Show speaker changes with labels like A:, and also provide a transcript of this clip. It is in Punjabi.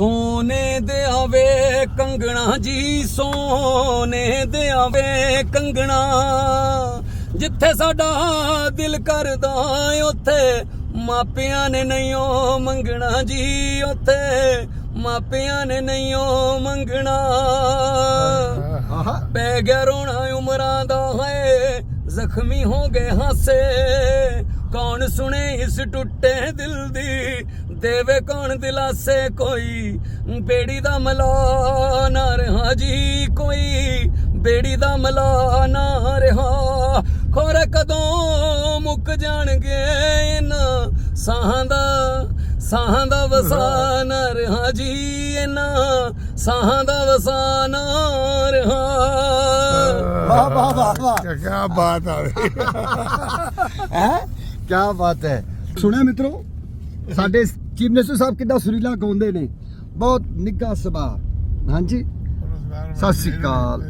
A: ਸੋਨੇ ਦੇ ਆਵੇ ਕੰਗਣਾ ਜੀ ਸੋਨੇ ਦੇ ਆਵੇ ਕੰਗਣਾ। ਜਿੱਥੇ ਸਾਡਾ ਦਿਲ ਕਰਦਾ ਉੱਥੇ ਮਾਪਿਆਂ ਨੇ ਨਹੀਂਓ ਮੰਗਣਾ ਜੀ ਉੱਥੇ ਮਾਪਿਆਂ ਨੇ ਨਹੀਂਓ ਮੰਗਣਾ।
B: ਆਹਾ।
A: ਪੈ ਗਿਆ ਰੋਣਾ ਉਮਰਾਂ ਦਾ ਹੈ ਜ਼ਖਮੀ ਹੋ ਗਏ ਹਾਸੇ। ਸੁਣੇ ਇਸ ਟੁੱਟੇ ਦਿਲ ਦੀ। ਦੇਵੇ ਕੌਣ ਦਿਲਾਸੇ ਕੋਈ? ਬੇੜੀ ਦਾ ਮਲਾ ਨਾ ਰਹਾ ਜੀ ਕੋਈ। ਬੇੜੀ ਦਾ ਮਲਾ ਨਾ ਰਹਾ। ਖੋਰ ਕਦੋਂ ਮੁੱਕ ਜਾਣਗੇ ਇਹਨਾਂ ਸਾਹਾਂ ਦਾ? ਸਾਹਾਂ ਦਾ ਵਸਾ ਨਾ ਰਹਾ ਜੀ ਇਹਨਾਂ ਸਾਹਾਂ ਦਾ ਵਸਾ ਨਾ ਰਹਾ।
B: ਵਾਹ ਵਾਹ ਵਾਹ
C: ਕੀ ਬਾਤ ਆ।
B: ਹੈ? ਕੀ ਬਾਤ ਹੈ ਸੁਣਿਆ ਮਿੱਤਰੋ ਸਾਡੇ ਚੀਫ ਮਿਨਿਸਟਰ ਸਾਹਿਬ ਕਿੱਦਾਂ ਸੁਰੀਲਾ ਗਾਉਂਦੇ ਨੇ। ਬਹੁਤ ਨਿੱਘਾ ਸੁਭਾਅ ਹਾਂਜੀ ਸਤਿ ਸ਼੍ਰੀ ਅਕਾਲ